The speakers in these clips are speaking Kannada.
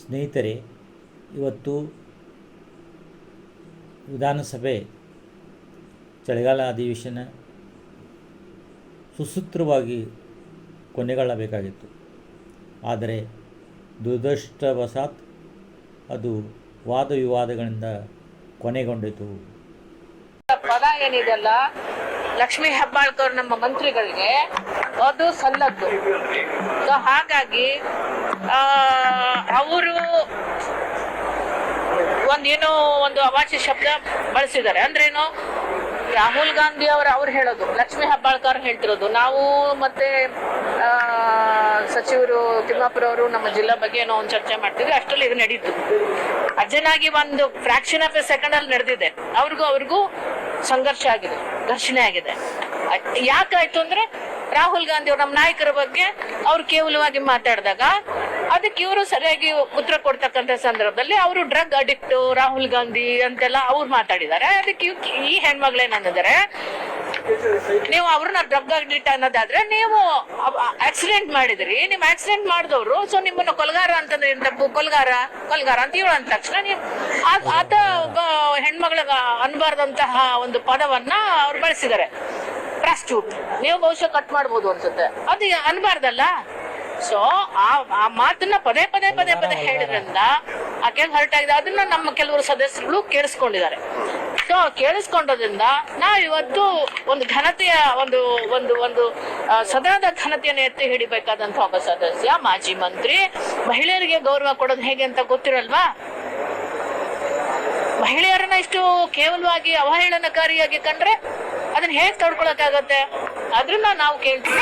ಸ್ನೇಹಿತರೆ, ಇವತ್ತು ವಿಧಾನಸಭೆ ಚಳಿಗಾಲ ಅಧಿವೇಶನ ಸುಸೂತ್ರವಾಗಿ ಕೊನೆಗೊಳ್ಳಬೇಕಾಗಿತ್ತು. ಆದರೆ ದುರದೃಷ್ಟವಶಾತ್ ಅದು ವಾದ ವಿವಾದಗಳಿಂದ ಕೊನೆಗೊಂಡಿತು. ಪದ ಏನಿದೆಲ್ಲ ಲಕ್ಷ್ಮೀ ಹೆಬ್ಬಾಳ್ಕರ್ ನಮ್ಮ ಮಂತ್ರಿಗಳಿಗೆ ಅದು ಸಲ್ಲದ್ದು. ಸೊ ಹಾಗಾಗಿ ಅವರು ಒಂದೇನೋ ಒಂದು ಅವಾಚ್ಯ ಶಬ್ದ ಬಳಸಿದ್ದಾರೆ. ಅಂದ್ರೇನು? ರಾಹುಲ್ ಗಾಂಧಿ ಅವರು, ಅವ್ರು ಹೇಳೋದು. ಲಕ್ಷ್ಮೀ ಹೆಬ್ಬಾಳ್ಕರ್ ಹೇಳ್ತಿರೋದು. ನಾವು ಮತ್ತೆ ಸಚಿವರು ತಿಮ್ಮಾಪುರ ಅವರು ನಮ್ಮ ಜಿಲ್ಲಾ ಬಗ್ಗೆ ಏನೋ ಒಂದು ಚರ್ಚೆ ಮಾಡ್ತಿದ್ರು ಅಷ್ಟರಲ್ಲಿ ಇದು ನಡೀತು. ಅಜ್ಜನಾಗಿ ಒಂದು ಫ್ರಾಕ್ಷನ್ ಆಫ್ ಎ ಸೆಕೆಂಡ್ ಅಲ್ಲಿ ನಡೆದಿದೆ. ಅವ್ರಿಗೂ ಅವ್ರಿಗೂ ಸಂಘರ್ಷ ಆಗಿದೆ, ಘರ್ಷಣೆ ಆಗಿದೆ. ಯಾಕಾಯ್ತು ಅಂದ್ರೆ ರಾಹುಲ್ ಗಾಂಧಿ ಅವರು ನಮ್ಮ ನಾಯಕರ ಬಗ್ಗೆ ಅವ್ರು ಕೇವಲವಾಗಿ ಮಾತಾಡಿದಾಗ ಅದಕ್ಕೆ ಇವರು ಸರಿಯಾಗಿ ಉತ್ತರ ಕೊಡ್ತಕ್ಕಂತ ಸಂದರ್ಭದಲ್ಲಿ ಅವರು ಡ್ರಗ್ ಅಡಿಕ್ಟ್ ರಾಹುಲ್ ಗಾಂಧಿ ಅಂತೆಲ್ಲ ಅವ್ರು ಮಾತಾಡಿದ್ದಾರೆ. ಅದಕ್ಕೆ ಈ ಹೆಣ್ಮಗಳೇನಂದಿದ್ದಾರೆ ನೀವು ಅವ್ರನ್ನ ಡ್ರಗ್ ಅಡಿಕ್ಟ್ ಅನ್ನೋದಾದ್ರೆ ನೀವು ಆಕ್ಸಿಡೆಂಟ್ ಮಾಡಿದ್ರಿ ನಿಮ್ ಆಕ್ಸಿಡೆಂಟ್ ಮಾಡಿದವರು, ಸೊ ನಿಮ್ಮನ್ನ ಕೊಲ್ಗಾರ ಅಂತಂದ್ರೆ ಏನ್ ತಪ್ಪು ಕೊಲ್ಗಾರ ಕೊಲ್ಗಾರ ಅಂತ ಹೇಳೋ ತಕ್ಷಣ ನೀವು ಆತ ಒಬ್ಬ ಹೆಣ್ಮಗಳಿಗೆ ಅನ್ಬಾರ್ದಂತಹ ಒಂದು ಪದವನ್ನ ಅವ್ರು ಬಳಸಿದ್ದಾರೆ. ಪ್ರಾಸ್ಟ್ಯೂಟ್ ನೀವು ಬಹುಶಃ ಕಟ್ ಮಾಡ್ಬೋದು ಅನ್ಸುತ್ತೆ. ಅದು ಅನ್ಬಾರ್ದಲ್ಲ? ಸೊ ಆ ಆ ಮಾತನ್ನ ಪದೇ ಪದೇ ಪದೇ ಪದೇ ಹೇಳಿದ್ರಿಂದ ಆಕೆ ಹರ್ಟ್ ಆಗಿದೆ. ಅದನ್ನ ನಮ್ಮ ಕೆಲವರು ಸದಸ್ಯರು ಕೇಳಿಸ್ಕೊಂಡಿದ್ದಾರೆ. ಸೊ ಕೇಳಿಸ್ಕೊಂಡೋದ್ರಿಂದ ನಾವು ಇವತ್ತು ಒಂದು ಘನತೆಯ ಒಂದು ಒಂದು ಒಂದು ಸದನದ ಘನತೆಯನ್ನು ಎತ್ತಿ ಹಿಡಿಬೇಕಾದಂತ ಒಬ್ಬ ಸದಸ್ಯ ಮಾಜಿ ಮಂತ್ರಿ. ಮಹಿಳೆಯರಿಗೆ ಗೌರವ ಕೊಡೋದು ಹೇಗೆ ಅಂತ ಗೊತ್ತಿರಲ್ವಾ? ಮಹಿಳೆಯರನ್ನ ಇಷ್ಟು ಕೇವಲವಾಗಿ ಅವಹೇಳನಕಾರಿಯಾಗಿ ಕಂಡ್ರೆ ಅದನ್ನ ಹೇಗ್ ತಡ್ಕೊಳಕ್ಕಾಗತ್ತೆ? ಅದನ್ನ ನಾವು ಕೇಳ್ತೀವಿ.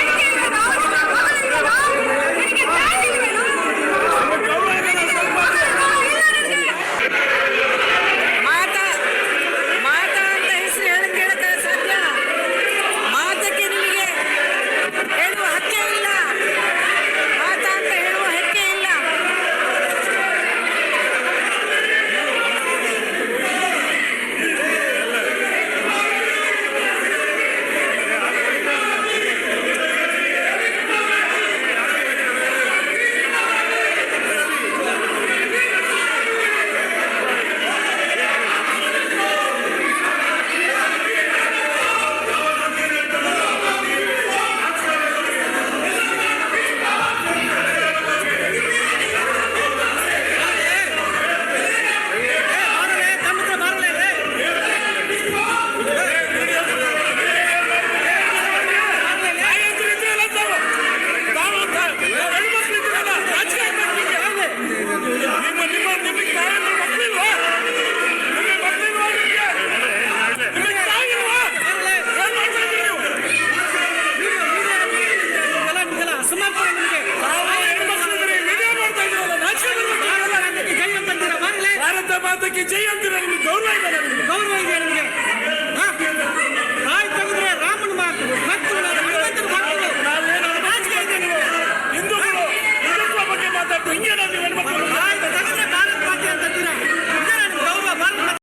Yukarıdaki Ceyhan direnini doğru eyleyelim. Doğru eyleyelim.